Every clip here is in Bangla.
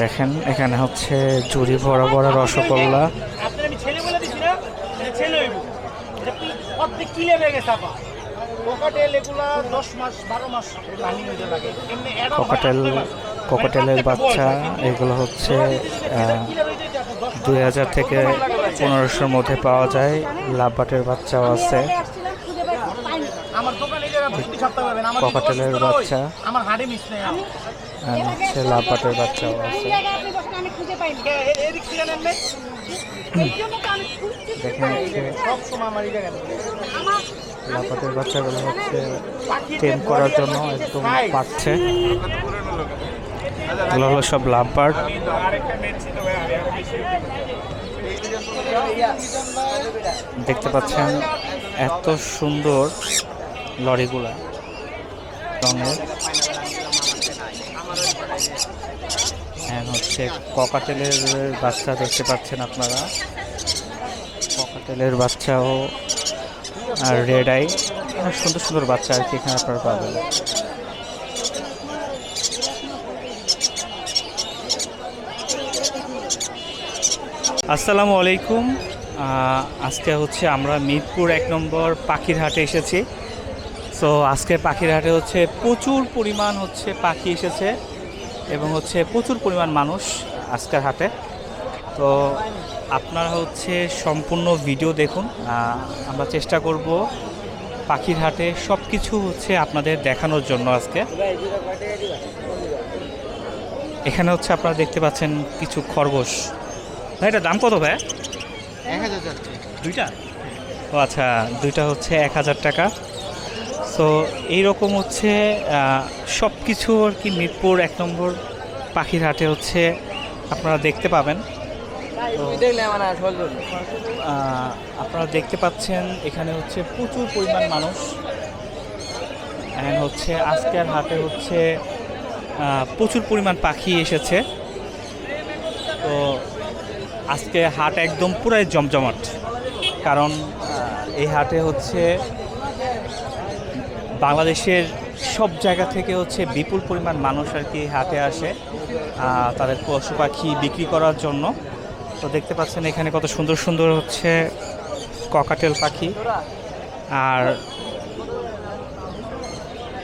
দেখেন এখানে হচ্ছে জুড়ি বড় বড় রসগোল্লা। আপনার আমি ছেলে বলে দিছি না এটা ছেলে হইব। এটা কি অর্ধেক কিলে গেছে আপা কোকাটেল। ককাটেলের বাচ্চা এগুলো হচ্ছে দুই হাজার থেকে পনেরোশোর মধ্যে পাওয়া যায়। লাভবাটের বাচ্চাও আছে আমার দোকানে এই জায়গায় প্রতি সপ্তাহে পাবেন আমার ককাটেলের হয়, বাচ্চা। আমার হাড়ে মিস নেই হচ্ছে লাভবাটের বাচ্চাও আছে। খুঁজছি দেখেন হচ্ছে লাভবাটের বাচ্চাগুলো হচ্ছে পাখির টেম করার জন্য একদম পাচ্ছে। এগুলো হলো সব লাভবার্ড দেখতে পাচ্ছেন এত সুন্দর লরিগুলা। হ্যাঁ হচ্ছে ককাটেলের বাচ্চা দেখতে পাচ্ছেন আপনারা। ককাটেলের বাচ্চাও আর রেড আই। অনেক সুন্দর সুন্দর বাচ্চা আর কি এখানে আপনারা পাবেন। আসসালামু আলাইকুম। আজকে হচ্ছে আমরা মিরপুর এক নম্বর পাখির হাটে এসেছি। সো আজকে পাখির হাটে হচ্ছে প্রচুর পরিমাণ হচ্ছে পাখি এসেছে এবং হচ্ছে প্রচুর পরিমাণ মানুষ আজকের হাটে। তো আপনারা হচ্ছে সম্পূর্ণ ভিডিও দেখুন। আমরা চেষ্টা করব পাখির হাটে সব কিছু হচ্ছে আপনাদের দেখানোর জন্য আজকে। এখানে হচ্ছে আপনারা দেখতে পাচ্ছেন কিছু খরগোশ। ভাই এটা দাম কত ভাই? দুইটা? ও আচ্ছা দুইটা হচ্ছে এক হাজার টাকা। সো এইরকম হচ্ছে সব কিছু আর কি মিরপুর এক নম্বর পাখির হাটে হচ্ছে আপনারা দেখতে পাবেন। আপনারা দেখতে পাচ্ছেন এখানে হচ্ছে প্রচুর পরিমাণ মানুষ। And হচ্ছে আজকের হাটে হচ্ছে প্রচুর পরিমাণ পাখি এসেছে। তো আজকে হাট একদম পুরাই জমজমাট। কারণ এই হাটে হচ্ছে বাংলাদেশের সব জায়গা থেকে হচ্ছে বিপুল পরিমাণ মানুষ আর কি হাটে আসে তাদের পশু পাখি বিক্রি করার জন্য। তো দেখতে পাচ্ছেন এখানে কত সুন্দর সুন্দর হচ্ছে ককাটেল পাখি, আর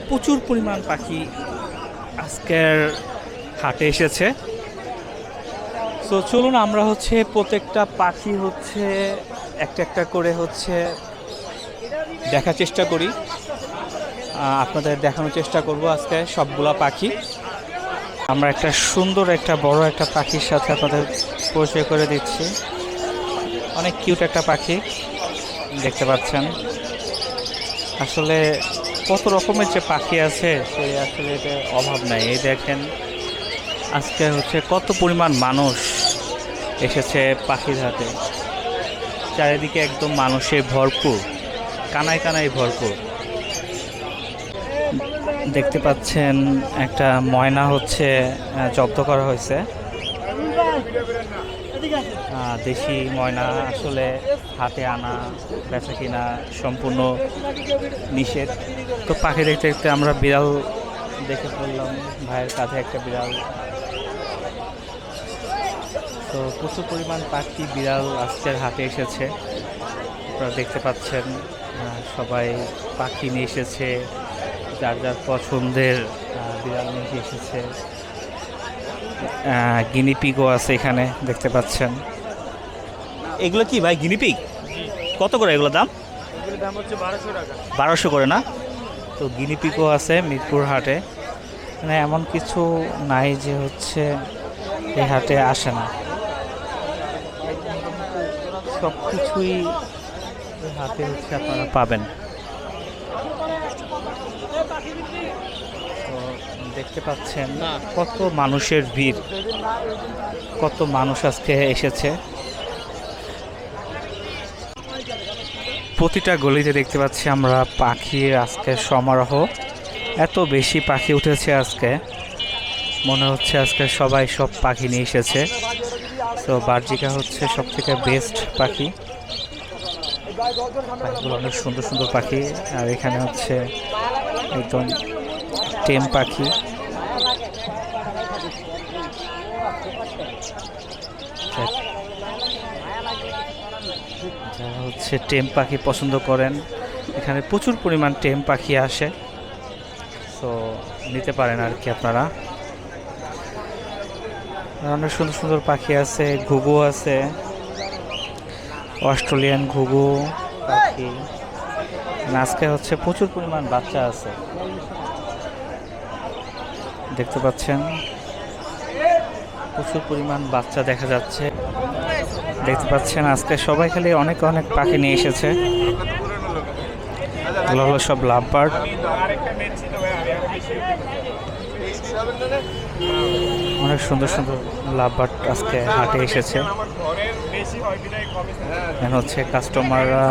প্রচুর পরিমাণ পাখি আজকের হাটে এসেছে। তো চলুন আমরা হচ্ছে প্রত্যেকটা পাখি হচ্ছে একটা একটা করে হচ্ছে দেখার চেষ্টা করি। আপনাদের দেখানোর চেষ্টা করব আজকে সবগুলা পাখি। আমরা একটা সুন্দর, একটা বড় একটা পাখির সাথে আপনাদের পরিচয় করে দিচ্ছি। অনেক কিউট একটা পাখি, দেখতে পাচ্ছেন। আসলে কত রকমের যে পাখি আছে সে আসলে এটা অভাব নাই। এই দেখেন, আজকে হচ্ছে কত পরিমাণ মানুষ এসেছে পাখির হাতে। চারিদিকে একদম মানুষে ভরপুর, কানায় কানায় ভরপুর। দেখতে পাচ্ছেন একটা ময়না হচ্ছে জব্দ করা হয়েছে। দেশি ময়না আসলে হাতে আনা, বেচা কিনা সম্পূর্ণ নিষেধ। তো পাখি দেখতে দেখতে আমরা বিড়াল দেখে পড়লাম ভাইয়ের কাছে একটা বিড়াল। তো প্রচুর পরিমাণ পাখি বিড়াল আজকের হাতে এসেছে। আপনারা দেখতে পাচ্ছেন সবাই পাখি নিয়ে এসেছে। যার যার পছন্দের বিড়াল নিয়ে এসেছে। গিনিপিগও আছে এখানে দেখতে পাচ্ছেন। এগুলো কি ভাই গিনিপিগ কত করে এগুলো দাম? এগুলোর দাম হচ্ছে বারোশো টাকা। বারোশো করে না? তো গিনিপিগও আছে মিরপুর হাটে। মানে এমন কিছু নাই যে হচ্ছে এই হাটে আসে না। সব কিছুই হাতে হচ্ছে আপনারা পাবেন তো দেখতে পাচ্ছেন কত মানুষের ভিড়। কত মানুষ আজকে এসেছে। প্রতিটা গলিতে দেখতে পাচ্ছি আমরা পাখির আজকে সমারোহ। এত বেশি পাখি উঠেছে আজকে। মনে হচ্ছে আজকে সবাই সব পাখি নিয়ে এসেছে। তো বার্জিকা হচ্ছে সব থেকে বেস্ট পাখি। পাখিগুলো অনেক সুন্দর সুন্দর পাখি। আর এখানে হচ্ছে একদম টেম পাখি। হচ্ছে টেম পাখি পছন্দ করেন। এখানে প্রচুর পরিমাণ টেম পাখি আসে। তো নিতে পারেন আর কি আপনারা। অনেক সুন্দর সুন্দর পাখি আছে, ঘুঘু আছে, অস্ট্রেলিয়ান ঘুঘু পাখি। আজকে হচ্ছে প্রচুর পরিমাণ বাচ্চা আছে। দেখতে পাচ্ছেন? প্রচুর পরিমাণ বাচ্চা দেখা যাচ্ছে। দেখতে পাচ্ছেন আজকে সবাই খালি অনেক অনেক পাখি নিয়ে এসেছে। এগুলো হলো সব লাভ বার্ড অনেক সুন্দর সুন্দর লাভ বার্ড আজকে হাটে এসেছে। হচ্ছে কাস্টমাররা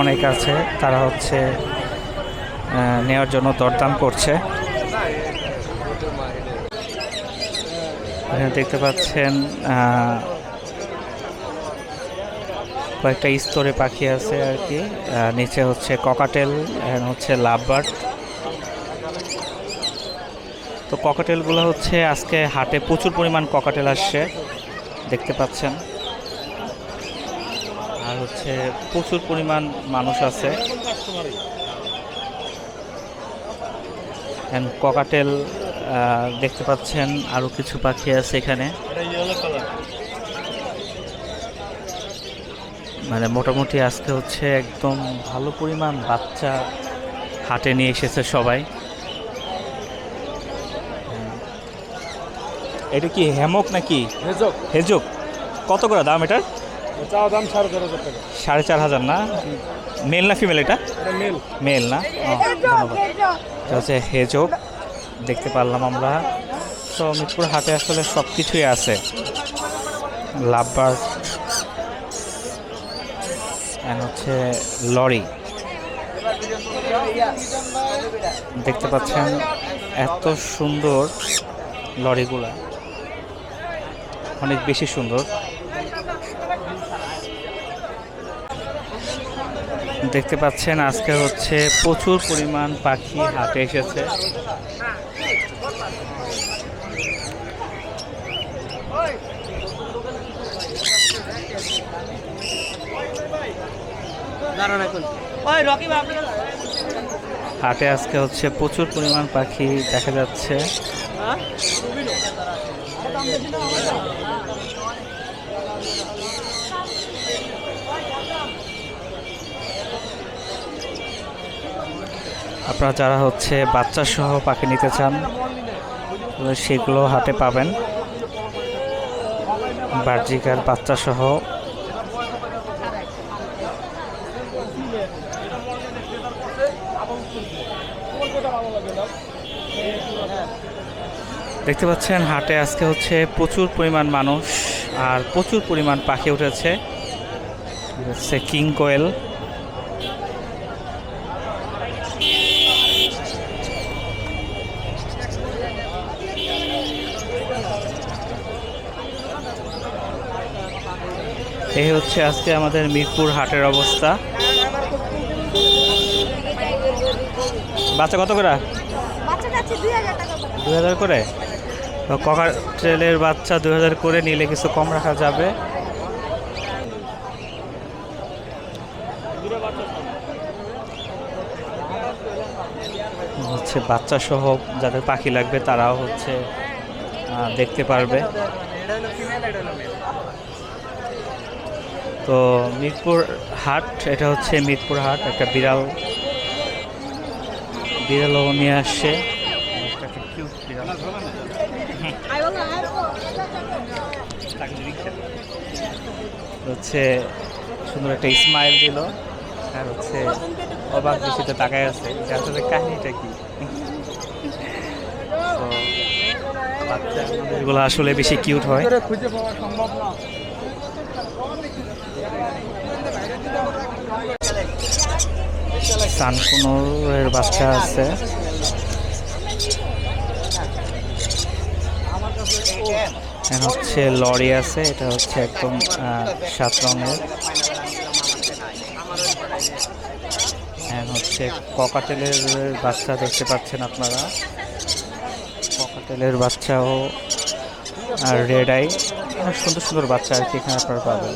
অনেক আছে, তারা হচ্ছে নেওয়ার জন্য দরদাম করছে। দেখতে পাচ্ছেন কয়েকটা স্তরে পাখি আছে আর কি। নিচে হচ্ছে ককাটেল হচ্ছে লাভবার্ড তো ককাটেলগুলো হচ্ছে আজকে হাটে প্রচুর পরিমাণ ককাটেল আসছে, দেখতে পাচ্ছেন। আর হচ্ছে প্রচুর পরিমাণ মানুষ আছে। ককাটেল দেখতে পাচ্ছেন আরও কিছু পাখি আছে এখানে। মানে মোটামুটি আজকে হচ্ছে একদম ভালো পরিমাণ বাচ্চা হাটে নিয়ে এসেছে সবাই। এটা কি হেমক নাকি? হেজক। হেজক। কত করে দাম এটার? চা দাম সাড়ে চার হাজার টাকা। সাড়ে চার হাজার না? মেল না ফিমেল এটা? এটা মেল। মেল না? ধন্যবাদ। এটা হচ্ছে হেজক। দেখতে পারলাম আমরা। তো মিরপুর হাটে আসলে সব কিছুই আছে। লাভবার অ্যান্ড হচ্ছে লরি। দেখতে পাচ্ছেন এত সুন্দর লরিগুলা। অনেক বেশি সুন্দর। দেখতে পাচ্ছেন আজকে হচ্ছে প্রচুর পরিমাণ পাখি হাটে এসেছে। ওই রকি হাটে আজকে হচ্ছে প্রচুর পরিমাণ পাখি দেখা যাচ্ছে। আপনারা যারা হচ্ছে বাচ্চা সহ পাখি নিতে চান সেগুলো হাটে পাবেন। বার্জিকার বাচ্চা সহ দেখতে পাচ্ছেন হাটে আজকে হচ্ছে প্রচুর পরিমাণ মানুষ আর প্রচুর পরিমাণ পাখি উঠেছে। হচ্ছে কিং কোয়েল। এই হচ্ছে আজকে আমাদের মিরপুর হাটের অবস্থা। বাচ্চা কত করে। দুই হাজার করে? দু হাজার করে বাচ্চা দু হাজার করে নিলে কিছু কম রাখা যাবে। হচ্ছে বাচ্চা সহ যাদের পাখি লাগবে তারাও হচ্ছে দেখতে পারবে। তো মিরপুর হাট, এটা হচ্ছে মিরপুর হাট, একটা বিড়াল, বিড়ালও নিয়ে আসছে একটা cute বিড়াল। হচ্ছে সুন্দর একটা স্মাইল দিল। আর হচ্ছে অবাক দৃষ্টিতে তাকায় আছে যে আসলে কাহিনীটা কি? বাচ্চাগুলো আসলে বেশি কিউট হয়। খুঁজে পাওয়া সম্ভব না সানকুনোরের বাচ্চা আছে। হচ্ছে লরি আছে, এটা হচ্ছে একদম সাত রঙের। হচ্ছে ককাটেলের বাচ্চা দেখতে পাচ্ছেন আপনারা। ককাটেলের বাচ্চাও, আর রেড আই সুন্দর সুন্দর বাচ্চা আর কি এখানে আপনারা পাবেন।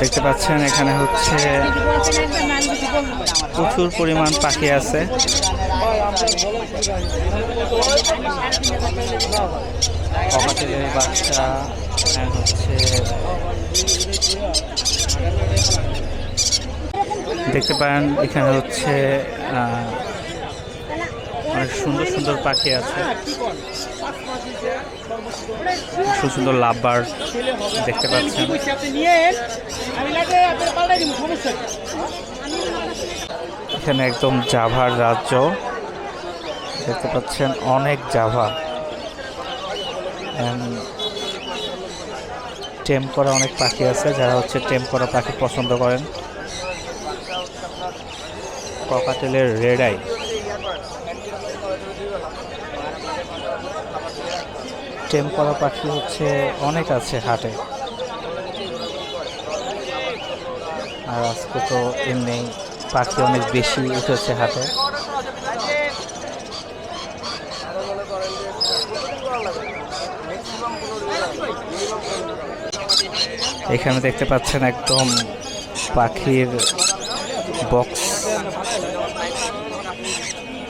দেখতে পাচ্ছেন, এখানে হচ্ছে প্রচুর পরিমাণ পাখি আছে। বাচ্চা হচ্ছে দেখতে পারেন, এখানে হচ্ছে অনেক সুন্দর সুন্দর পাখি আছে। সুন্দর সুন্দর লাভ বার্ড দেখতে পাচ্ছেন? এখানে একদম জাভার রাজ্য। দেখতে পাচ্ছেন অনেক জাভা। টেম করা অনেক পাখি আছে, যারা হচ্ছে টেম করা পাখি পছন্দ করেন। ককাটেলের রেড আই টেম করা পাখি হচ্ছে, অনেক আছে হাটে। আর আজকে তো এমনি পাখি অনেক বেশি উঠেছে হাটে। এখানে দেখতে পাচ্ছেন একদম পাখির বক্স।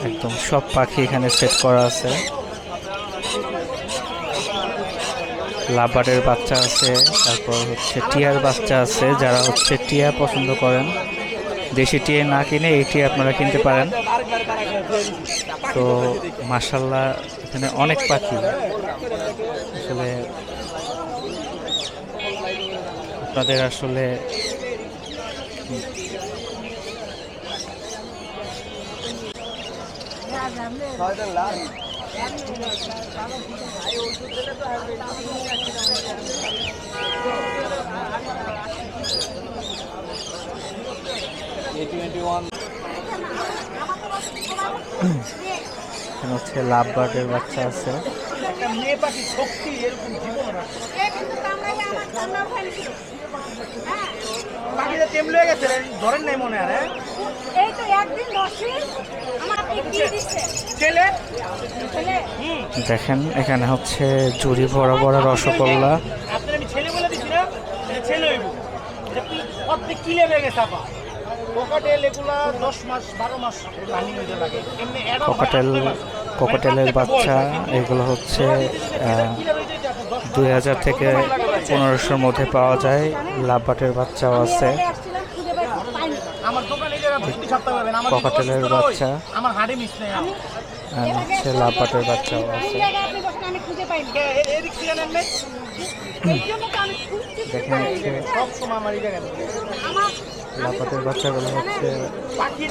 একদম সব পাখি এখানে সেট করা আছে। লাভারের বাচ্চা আছে, তারপর হচ্ছে টিয়ার বাচ্চা আছে, যারা হচ্ছে টিয়া পছন্দ করেন। দেশি টিয়া না কিনে এই টিয়া আপনারা কিনতে পারেন। তো মাসাল্লাহ এখানে অনেক পাখি। আসলে আপনাদের আসলে এখানে হচ্ছে লাভ বার্ডের বাচ্চা আছে। একটা মেয়ে পাখি শক্তি এরকম জীবন রাখে। টেম লয়ে গেছে ধরেন নাই মনে আর? এই তো একদিন বসি আমার আপনি দিচ্ছে। ছেলে? ছেলে। দেখেন এখানে হচ্ছে জুড়ি ভরা ভরা রসগোল্লা। আপনার আমি ছেলে বলে দিচ্ছি না ছেলে হইব। এটা কিলে বেগে চাপা কোকাটেল এগুলা দশ মাস বারো মাস রানিং হইতে লাগে। এমনি অ্যাডাল্ট ককাটেল ককাটেলের বাচ্চা এগুলো হচ্ছে দুই হাজার থেকে পনেরোশোর মধ্যে পাওয়া যায়। লাভবাটের বাচ্চাও আছে। ককাটেলের বাচ্চা। হচ্ছে লাভবাটের বাচ্চাও আছে। বাচ্চাগুলো হচ্ছে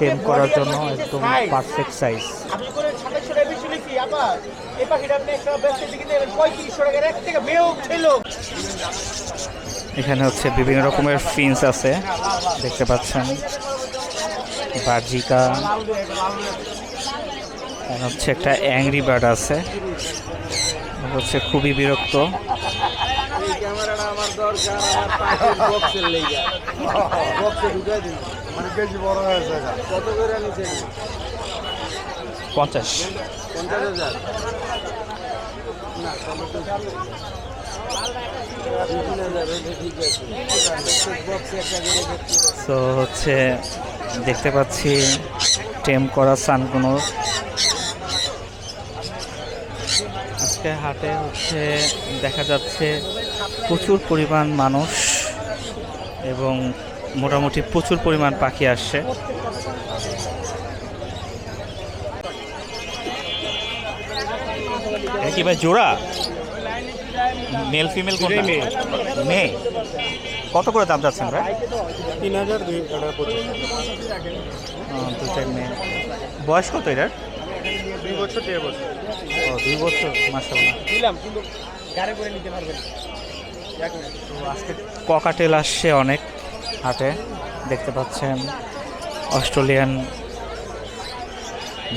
টেম করার জন্য একদম পারফেক্ট সাইজ এই পাখিটা আপনি একটা ব্যবসায়ী দিকে দেবেন পঁয়ত্রিশশো টাকার এক থেকে মেয়েও ছিল এখানে হচ্ছে বিভিন্ন রকমের ফিন্স আছে দেখতে পাচ্ছেন। বার্জিকা একটা হচ্ছে একটা অ্যাংরি বার্ড আছে। হচ্ছে খুবই বিরক্ত। পঞ্চাশ। তো হচ্ছে দেখতে পাচ্ছি টেম করা সানকুনোর। আজকে হাটে হচ্ছে দেখা যাচ্ছে প্রচুর পরিমাণ মানুষ এবং মোটামুটি প্রচুর পরিমাণ পাখি আসছে এটা কি ভাই জোড়া? মেল ফিমেল কোনটা? মেয়ে। কত করে দাম যাচ্ছেন ভাই? তিন হাজার দুই টাকা পঁচিশ মেয়ে। বয়স কত এটার? দুই বছর দেড় বছর। ও দুই বছর মাসাল্লাহ দিলাম কিন্তু গাড়ি করে নিতে পারবেন আজকে ককাটেল আসছে অনেক হাতে দেখতে পাচ্ছেন অস্ট্রেলিয়ান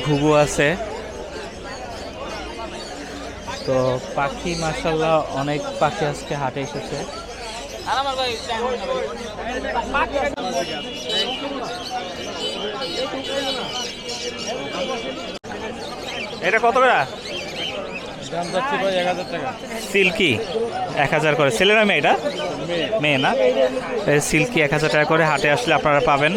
ঘুঘু আছে। তো পাখি মাসাল্লাহ অনেক পাখি আজকে হাটে এসেছে। এটা কত করে? টাকা। সিল্কি? এক হাজার করে। ছেলেরা মেয়ে এটা? মেয়ে না? সিল্কি এক হাজার টাকা করে হাটে আসলে আপনারা পাবেন।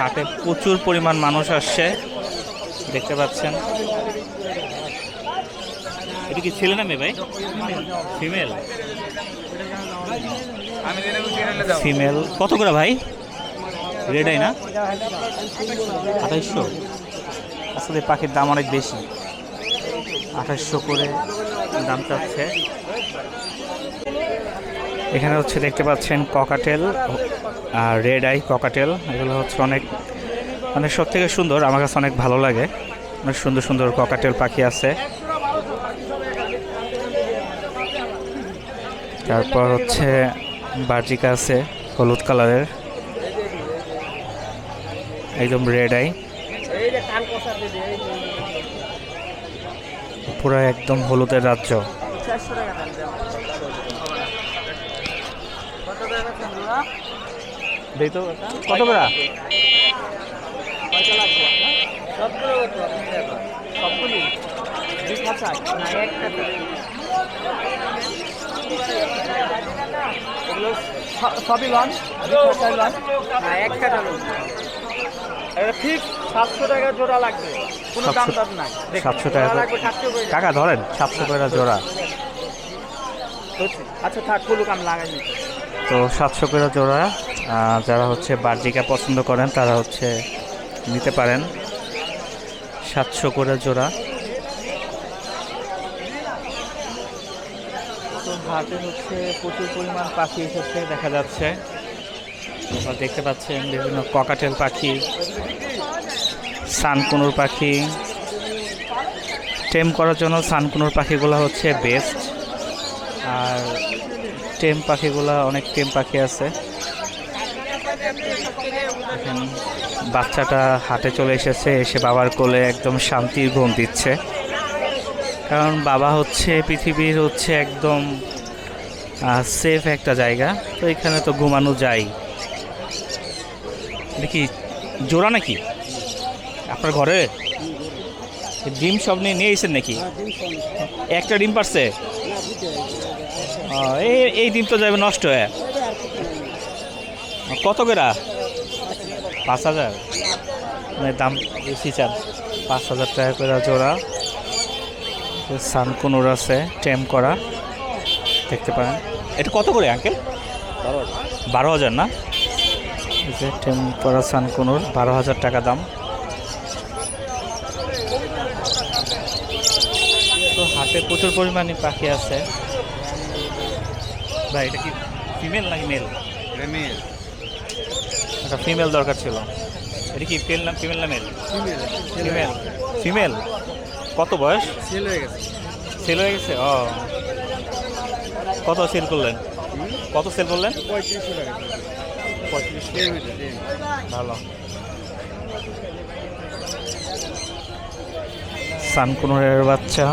হাটে প্রচুর পরিমাণ মানুষ আসছে। দেখতে পাচ্ছেন। এটা কি ছেলে না মেয়ে ভাই? ফিমেল ফিমেল কত করে ভাই? রেডাই না? আঠাইশশো। আসলে পাখির দাম অনেক বেশি। আঠাইশশো করে দাম চাচ্ছে। এখানে হচ্ছে দেখতে পাচ্ছেন ককাটেল আর রেড আই ককাটেল এগুলো হচ্ছে অনেক মানে সব থেকে সুন্দর, আমার কাছে অনেক ভালো লাগে। অনেক সুন্দর সুন্দর ককাটেল পাখি আছে। তারপর হচ্ছে বার্জিকা আছে, হলুদ কালারের। একদম রেড আই পুরো একদম হলুদের রাজ্য। দেই সবই লন লন না এক কাটা লন। ঠিক সাতশো টাকা জোড়া লাগবে কোনো দাম দাম নাই। সাতশো টাকা। লাগবে সাতশো ধরেন সাতশো করে জোড়া। আচ্ছা থাক কুলুক আমি লাগাই তো সাতশো করে জোড়া যারা হচ্ছে বার্জিকা পছন্দ করেন তারা হচ্ছে নিতে পারেন। সাতশো করে জোড়া। তো হাটে হচ্ছে প্রচুর পরিমাণ পাখি এসেছে, দেখা যাচ্ছে। দেখতে পাচ্ছেন বিভিন্ন ককাটেল পাখি, সানকুনুর পাখি। টেম করার জন্য সানকুনুর পাখিগুলো হচ্ছে বেস্ট আর টেম পাখিগুলা, অনেক টেম পাখি আছে। বাচ্চাটা হাটে চলে এসেছে, এসে বাবার কোলে একদম শান্তির ঘুম দিচ্ছে। কারণ বাবা হচ্ছে, পৃথিবীর হচ্ছে একদম সেফ একটা জায়গা, তো এখানে তো ঘুমানো যায় দেখি জোড়া নাকি? আপনার ঘরে? ডিম সব নিয়ে নিয়ে এসেছেন নাকি? একটা ডিম পারছে? এই ডিম তো যাবে নষ্ট হয়ে। কত করে? পাঁচ হাজার? মানে দাম বেশি চান। পাঁচ হাজার টাকা করে জোড়া। সানকুনুর আছে টেম করা। দেখতে পারেন। এটা কত করে আঙ্কেল? বারো হাজার। না? যে টেম করা সানকুনুর বারো হাজার টাকা দাম। তো হাতে প্রচুর পরিমাণে পাখি আছে। ভাই এটা কি ফিমেল নাকি মেল। একটা ফিমেল দরকার ছিল। এটা কি ফিমেল না ফিমেল না মেল ফিমেল ফিমেল কত বয়স? সেল হয়ে গেছে। সেল হয়ে গেছে? ও। কত সেল করলেন? কত সেল করলেন? পঁয়ত্রিশশো টাকা। পঁয়ত্রিশ ভালো। সানকুনুরের বাচ্চা।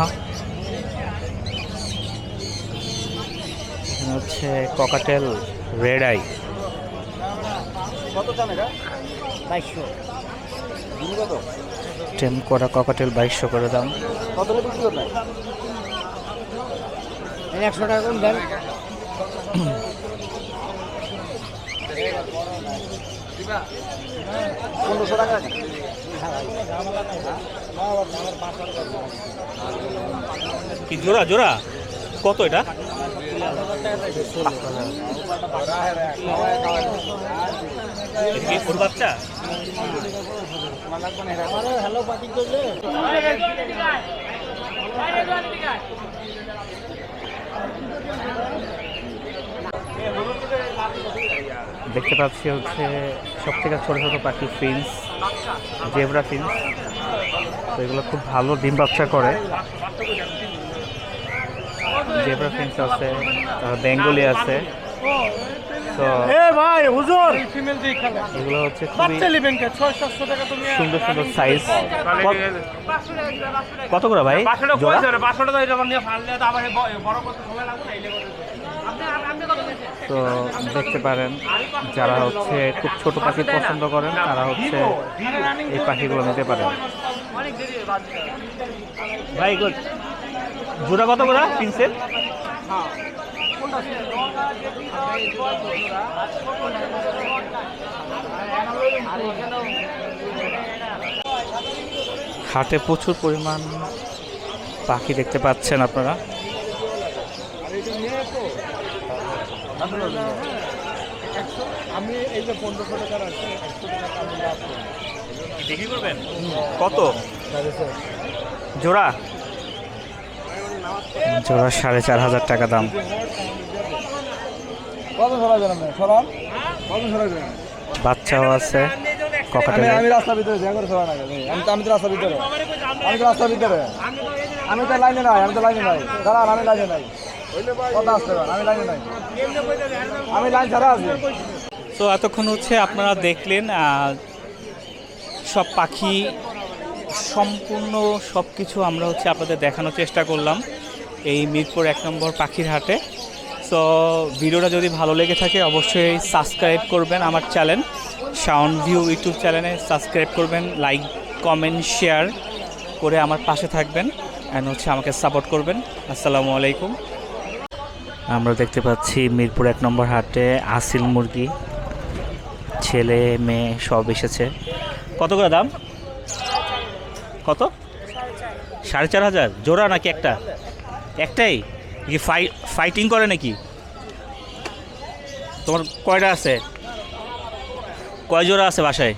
হচ্ছে ককাটেল রেড আই কত দাম এটা? বাইশশো। কত? টেম করা ককাটেল বাইশশো করে দাম। কত বিক্রি করবেন একশো টাকা কম দেন। পনেরোশো টাকা কি জোড়া জোড়া? কত এটা? দেখতে পাচ্ছি হচ্ছে সব থেকে ছোটো ছোটো পাখি ফিন্স, জেব্রা ফিন্স। এগুলো খুব ভালো ডিম বাচ্চা করে। জেব্রা ফিন্স আছে বেঙ্গলি আছে। তো এ ভাই হুজুর! এগুলো হচ্ছে খুবই সুন্দর সুন্দর সাইজ কত করে ভাই? তো দেখতে পারেন যারা হচ্ছে খুব ছোট পাখি পছন্দ করেন তারা হচ্ছে এই পাখিগুলো নিতে পারেন। ভাই গুড জোড়া কত করে? প্রিন্সেপ হাটে প্রচুর পরিমাণ পাখি দেখতে পাচ্ছেন আপনারা। আমি এই যে পনেরোশো টাকার আছে একশো টাকা করবেন কত? জোড়া? জোড়া সাড়ে চার হাজার টাকা দাম। বাচ্চাও আছে আমি আমি রাস্তার ভিতরে দেখা সরা না আমি তো আমি তো রাস্তার ভিতরে। আমি তো রাস্তার ভিতরে। আমি তো লাইনে নাই আমি তো লাইনে নাই। দাঁড়ান আমি লাইনে নাই। কথা আসতে আমি লাইনে নাই। আমি লাইন ছাড়া আছি। তো এতক্ষণ হচ্ছে আপনারা দেখলেন সব পাখি সম্পূর্ণ সব কিছু আমরা হচ্ছে আপনাদের দেখানোর চেষ্টা করলাম। এই মিরপুর এক নম্বর পাখির হাটে। সো ভিডিওটা যদি ভালো লেগে থাকে অবশ্যই সাবস্ক্রাইব করবেন আমার চ্যানেল সাউন্ড ভিউ ইউটিউব চ্যানেলে সাবস্ক্রাইব করবেন লাইক কমেন্ট শেয়ার করে আমার পাশে থাকবেন অ্যান্ড হচ্ছে আমাকে সাপোর্ট করবেন। আসসালামু আলাইকুম। আমরা দেখতে পাচ্ছি মিরপুর এক নম্বর হাটে আসিল মুরগি ছেলে মেয়ে সব এসেছে। কত করে দাম? কত? সাড়ে চার হাজার? জোড়া নাকি একটা? একটাই? কি ফাই ফাইটিং করে নাকি? তোমার কয়টা আছে? কয় জোড়া আছে বাসায়?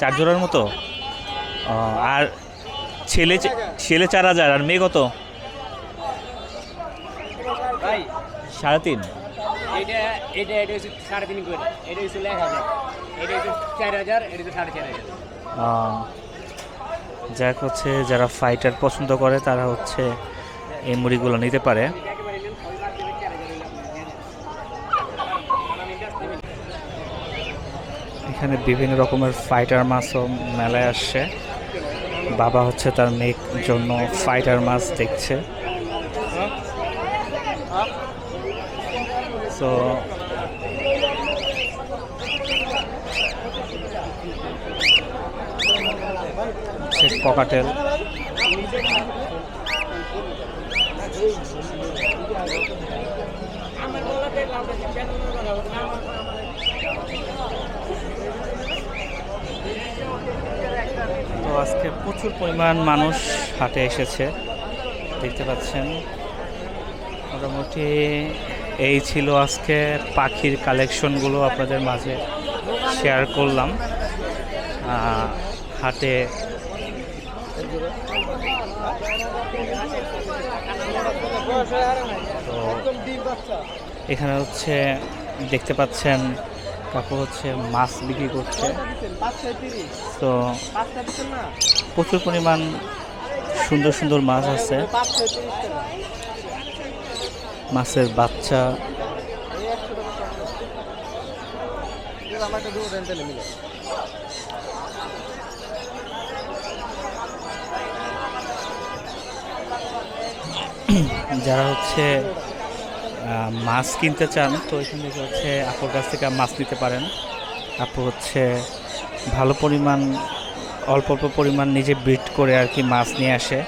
চার জোড়ার মতো? আর ছেলে ছেলে চার হাজার আর মেয়ে কত? সাড়ে তিন। সাড়ে তিন করে। এটা হচ্ছে এক হাজার। এটা হচ্ছে চার হাজার এটা সাড়ে চার হাজার। আহ, যাক হচ্ছে, যারা ফাইটার পছন্দ করে, তারা হচ্ছে এই মুড়িগুলো নিতে পারে। এখানে বিভিন্ন রকমের ফাইটার মাছও মেলায় আসছে। বাবা হচ্ছে তার মেয়ের জন্য ফাইটার মাছ দেখছে। তো হচ্ছে ককাটেল তো আজকে প্রচুর পরিমাণ মানুষ হাটে এসেছে, দেখতে পাচ্ছেন। মোটামুটি এই ছিল আজকে পাখির কালেকশনগুলো আপনাদের মাঝে শেয়ার করলাম। হাটে তো এখানে হচ্ছে দেখতে পাচ্ছেন কাকু হচ্ছে মাছ বিক্রি করছে। তো প্রচুর পরিমাণ সুন্দর সুন্দর মাছ আছে। মাছের বাচ্চা। যারা হচ্ছে মাছ কিনতে চান, তো এখান থেকে হচ্ছে আপুর কাছ থেকে মাছ নিতে পারেন। আপু হচ্ছে ভালো পরিমাণ, অল্প অল্প পরিমাণ নিজে বিট করে আর কি মাছ নিয়ে আসে।